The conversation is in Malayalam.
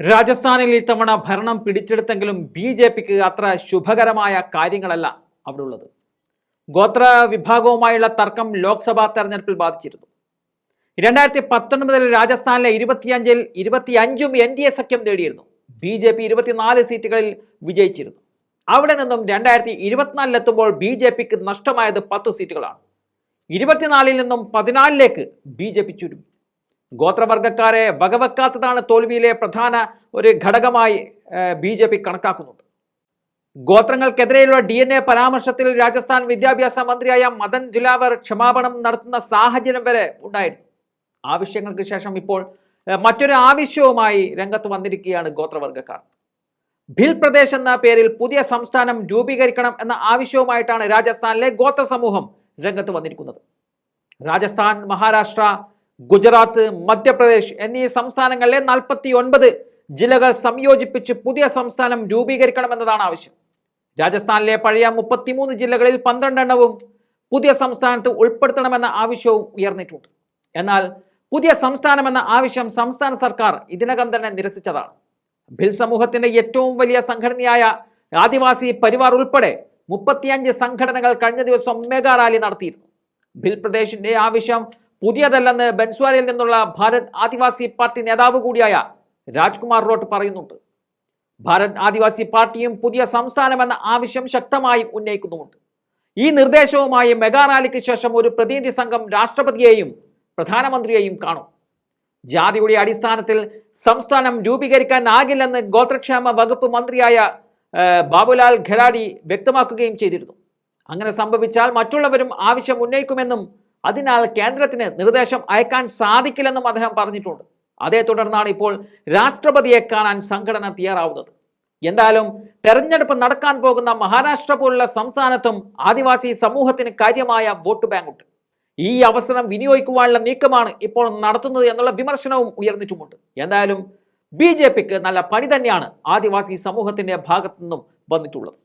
രാജസ്ഥാനിൽ ഇത്തവണ ഭരണം പിടിച്ചെടുത്തെങ്കിലും ബി ജെ പിക്ക് അത്ര ശുഭകരമായ കാര്യങ്ങളല്ല അവിടെ ഉള്ളത് ഗോത്ര വിഭാഗവുമായുള്ള തർക്കം ലോക്സഭാ തെരഞ്ഞെടുപ്പിൽ ബാധിച്ചിരുന്നു. രണ്ടായിരത്തി പത്തൊൻപതിൽ രാജസ്ഥാനിലെ ഇരുപത്തിയഞ്ചിൽ ഇരുപത്തിയഞ്ചും എൻ ഡി എ സഖ്യം നേടിയിരുന്നു. ബി ജെ പി ഇരുപത്തിനാല് സീറ്റുകളിൽ വിജയിച്ചിരുന്നു. അവിടെ നിന്നും രണ്ടായിരത്തി ഇരുപത്തിനാലിലെത്തുമ്പോൾ ബി ജെ പിക്ക് നഷ്ടമായത് പത്ത് സീറ്റുകളാണ്. ഇരുപത്തിനാലിൽ നിന്നും പതിനാലിലേക്ക് ബി ജെ പി ചുരുങ്ങി. ഗോത്രവർഗക്കാരെ വകവെക്കാത്തതാണ് തോൽവിയിലെ പ്രധാന ഒരു ഘടകമായി ബി ജെ പി കണക്കാക്കുന്നത്. ഗോത്രങ്ങൾക്കെതിരെയുള്ള ഡി എൻ എ പരാമർശത്തിൽ രാജസ്ഥാൻ വിദ്യാഭ്യാസ മന്ത്രിയായ മദൻ ജുലാവർ ക്ഷമാപണം നടത്തുന്ന സാഹചര്യം വരെ ഉണ്ടായിരുന്നു. ആവശ്യങ്ങൾക്ക് ശേഷം ഇപ്പോൾ മറ്റൊരു ആവശ്യവുമായി രംഗത്ത് വന്നിരിക്കുകയാണ് ഗോത്രവർഗക്കാർ ഭിൽ പ്രദേശ് എന്ന പേരിൽ പുതിയ സംസ്ഥാനം രൂപീകരിക്കണം എന്ന ആവശ്യവുമായിട്ടാണ് രാജസ്ഥാനിലെ ഗോത്ര സമൂഹം രംഗത്ത് വന്നിരിക്കുന്നത്. രാജസ്ഥാൻ മഹാരാഷ്ട്ര ഗുജറാത്ത് മധ്യപ്രദേശ് എന്നീ സംസ്ഥാനങ്ങളിലെ നാൽപ്പത്തി ഒൻപത് ജില്ലകൾ സംയോജിപ്പിച്ച് പുതിയ സംസ്ഥാനം രൂപീകരിക്കണമെന്നതാണ് ആവശ്യം. രാജസ്ഥാനിലെ പഴയ മുപ്പത്തിമൂന്ന് ജില്ലകളിൽ പന്ത്രണ്ടെണ്ണവും പുതിയ സംസ്ഥാനത്ത് ഉൾപ്പെടുത്തണമെന്ന ആവശ്യവും ഉയർന്നിട്ടുണ്ട്. എന്നാൽ പുതിയ സംസ്ഥാനമെന്ന ആവശ്യം സംസ്ഥാന സർക്കാർ ഇതിനകം തന്നെ നിരസിച്ചതാണ്. ഭിൽ സമൂഹത്തിന്റെ ഏറ്റവും വലിയ സംഘടനയായ ആദിവാസി പരിവാർ ഉൾപ്പെടെ മുപ്പത്തിയഞ്ച് സംഘടനകൾ കഴിഞ്ഞ ദിവസം മെഗാ റാലി നടത്തിയിരുന്നു. ഭിൽ പ്രദേശിന്റെ ആവശ്യം പുതിയതല്ലെന്ന് ബൻസ്വാരയിൽ നിന്നുള്ള ഭാരത് ആദിവാസി പാർട്ടി നേതാവ് കൂടിയായ രാജ്കുമാർ റോട്ട് പറയുന്നുണ്ട്. ഭാരത് ആദിവാസി പാർട്ടിയും പുതിയ സംസ്ഥാനമെന്ന ആവശ്യം ശക്തമായി ഉന്നയിക്കുന്നുമുണ്ട്. ഈ നിർദ്ദേശവുമായി മെഗാ റാലിക്ക് ശേഷം ഒരു പ്രതിനിധി സംഘം രാഷ്ട്രപതിയെയും പ്രധാനമന്ത്രിയെയും കാണും. ജാതിയുടെ അടിസ്ഥാനത്തിൽ സംസ്ഥാനം രൂപീകരിക്കാനാകില്ലെന്ന് ഗോത്രക്ഷേമ വകുപ്പ് മന്ത്രിയായ ബാബുലാൽ ഖരാഡി വ്യക്തമാക്കുകയും ചെയ്തിരുന്നു. അങ്ങനെ സംഭവിച്ചാൽ മറ്റുള്ളവരും ആവശ്യം ഉന്നയിക്കുമെന്നും അതിനാൽ കേന്ദ്രത്തിന് നിർദ്ദേശം അയക്കാൻ സാധിക്കില്ലെന്നും അദ്ദേഹം പറഞ്ഞിട്ടുണ്ട്. അതേ തുടർന്നാണ് ഇപ്പോൾ രാഷ്ട്രപതിയെ കാണാൻ സംഘടന തയ്യാറാവുന്നത്. എന്തായാലും തെരഞ്ഞെടുപ്പ് നടക്കാൻ പോകുന്ന മഹാരാഷ്ട്ര പോലുള്ള സംസ്ഥാനത്തും ആദിവാസി സമൂഹത്തിന് കാര്യമായ വോട്ട് ബാങ്ക് ഉണ്ട് ഈ അവസരം വിനിയോഗിക്കുവാനുള്ള നീക്കമാണ് ഇപ്പോൾ നടത്തുന്നത് എന്നുള്ള വിമർശനവും ഉയർന്നിട്ടുമുണ്ട്. എന്തായാലും ബി നല്ല പണി തന്നെയാണ് ആദിവാസി സമൂഹത്തിന്റെ ഭാഗത്തു നിന്നും വന്നിട്ടുള്ളത്.